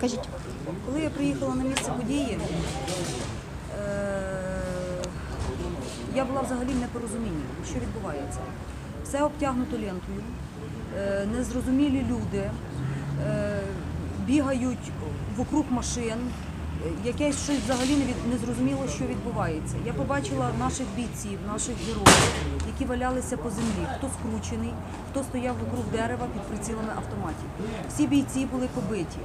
Кажіть. Коли я приїхала на місце події, е, я була взагалі в непорозумінні, що відбувається. Все обтягнуто лентою, е, незрозумілі люди е, бігають вокруг машин, якесь щось взагалі не, від, не зрозуміло, що відбувається. Я побачила наших бійців, наших героїв, які валялися по землі, хто скручений, хто стояв вокруг дерева під прицілами автоматів. Всі бійці були побиті.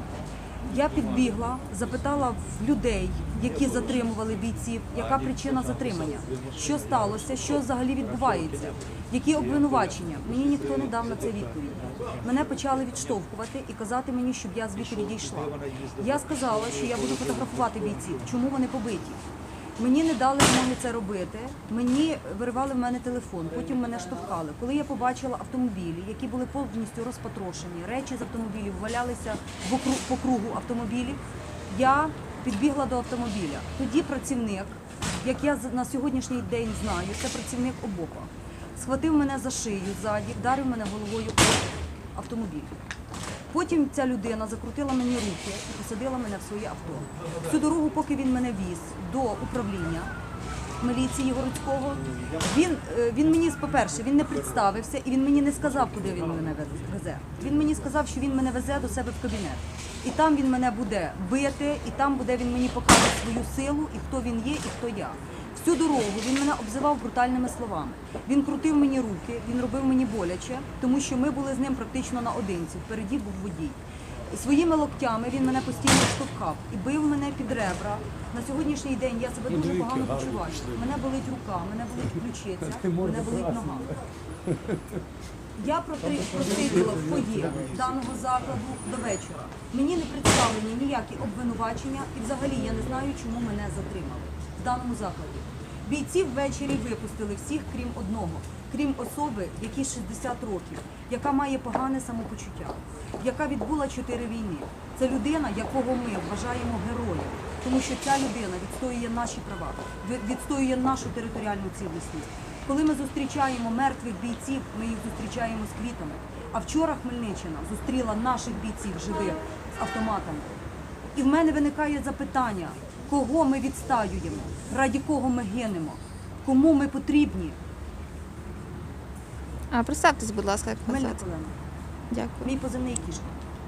Я підбігла, запитала в людей, які затримували бійців, яка причина затримання, що сталося, що взагалі відбувається, які обвинувачення. Мені ніхто не дав на це відповідь. Мене почали відштовхувати і казати мені, щоб я звідти відійшла. Я сказала, що я буду фотографувати бійців. Чому вони побиті? Мені не дали змоги це робити. Мені виривали в мене телефон, потім мене штовхали. Коли я побачила автомобілі, які були повністю розпотрошені, речі з автомобілів валялися по кругу автомобілів. Я підбігла до автомобіля. Тоді працівник, як я на сьогоднішній день знаю, це працівник обопа, схватив мене за шию ззаді, вдарив мене головою автомобіль. Потім ця людина закрутила мені руки і посадила мене в своє авто. Всю дорогу, поки він мене віз до управління міліції Городського, він, е, він мені, по-перше, він не представився і він мені не сказав, куди він мене вез- везе. Він мені сказав, що він мене везе до себе в кабінет. І там він мене буде бити, і там буде він мені покаже свою силу, і хто він є, і хто я. Всю дорогу він мене обзивав брутальними словами. Він крутив мені руки, він робив мені боляче, тому що ми були з ним практично наодинці. Впереді був водій. І Своїми локтями він мене постійно штовхав і бив мене під ребра. На сьогоднішній день я себе дуже погано почуваю. Мене болить рука, мене болить ключиця, мене болить нога. Я просиділа в фоє даного закладу до вечора. Мені не представлені ніякі обвинувачення, і взагалі я не знаю, чому мене затримали даному закладі. Бійців ввечері випустили всіх, крім одного, крім особи, якій 60 років, яка має погане самопочуття, яка відбула чотири війни. Це людина, якого ми вважаємо героєм, тому що ця людина відстоює наші права, відстоює нашу територіальну цілісність. Коли ми зустрічаємо мертвих бійців, ми їх зустрічаємо з квітами. А вчора Хмельниччина зустріла наших бійців живих з автоматами. І в мене виникає запитання, кого ми відстаюємо, раді кого ми гинемо, кому ми потрібні. А представтесь, будь ласка, як вас Мельник звати? Олена, Дякую. мій позивний кішка.